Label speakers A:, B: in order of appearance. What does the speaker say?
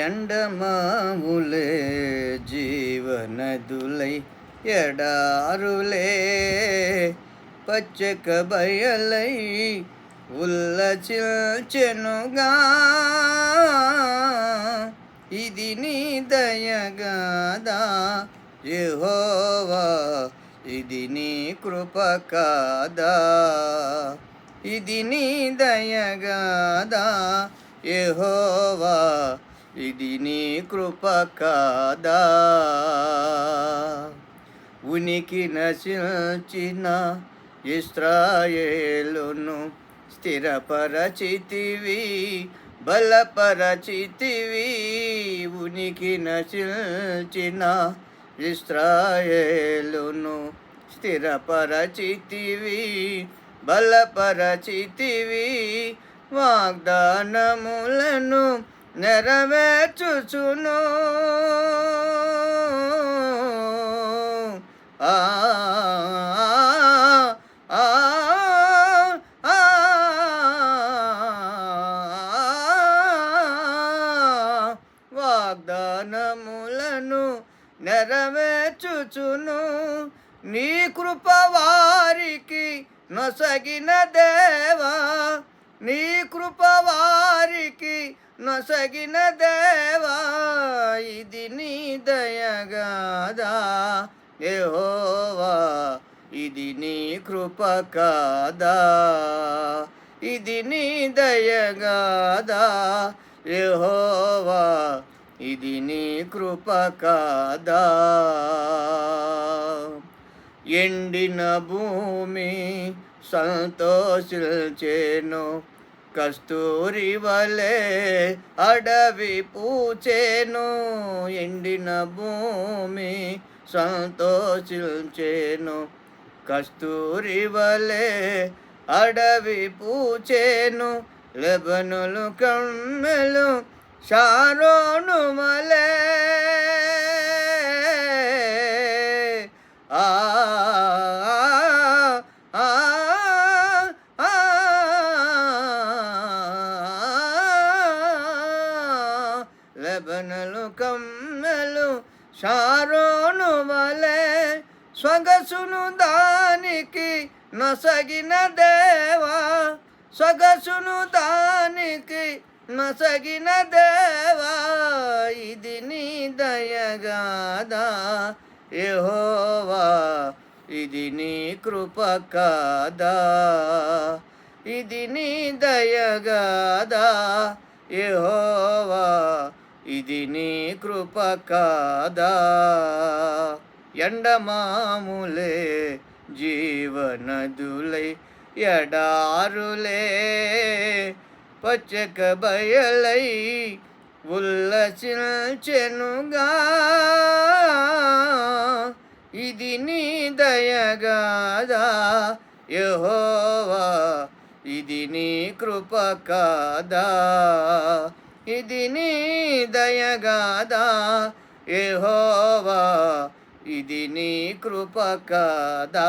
A: ఎండమాములే జీవనదులై ఎడారులే పచ్చక బయలై ఉల్లచిల్చెనుగా ఇది నీ దయగాదా యహోవా ఇది నీ కృప కాదా ఇది నీ దయగాదా యహోవా ఇది నీ కృప కాదా? ఉనికి నశించిన ఇస్రాయేలును స్థిరపరచితివి బలపరచితివి. ఉనికి నశించిన ఇస్రాయేలును స్థిరపరచితివి బలపరచితివి. వాగ్దానములను నెరవేర్చుచును ఆ ఆ, వాగ్దానములను నెరవేర్చుచును నీ కృప వారికి నొసగిన దేవా నీ కృప వారికి నొసగిన దేవా ఇది నీ దయగాదా యెహోవా ఇది నీ కృప కాదా. ఇది నీ దయగాదా యెహోవా ఇది నీ కృప కాదా. ఎండిన భూమి సంతోషిల్చేను కస్తూరి వలే అడవి పూచేను ఎండిన భూమి సంతోషించేను. కస్తూరి వలే అడవి పూచేను లెబనులు కమ్మెలు షారోను మలే లెబనలు కమ్మెలు షారోను వలే సొగసును దానికి నొసగిన దేవా. సొగసును దానికి నొసగిన దేవా. ఇది నీ దయగాదా యెహోవా. ఇది నీ కృప కాదా ఇది నీ దయగాదా యెహోవా. ఇది నీ కృప కాదా? ఎండమాములే జీవనదులై ఎడారులే పచ్చక బయలై ఉల్లసించెనుగా. ఇది నీ దయగాదా యహోవా? ఇది నీ కృప కాదా? ఇది నీ దయగాదా యెహోవా ఇది నీ కృప కాదా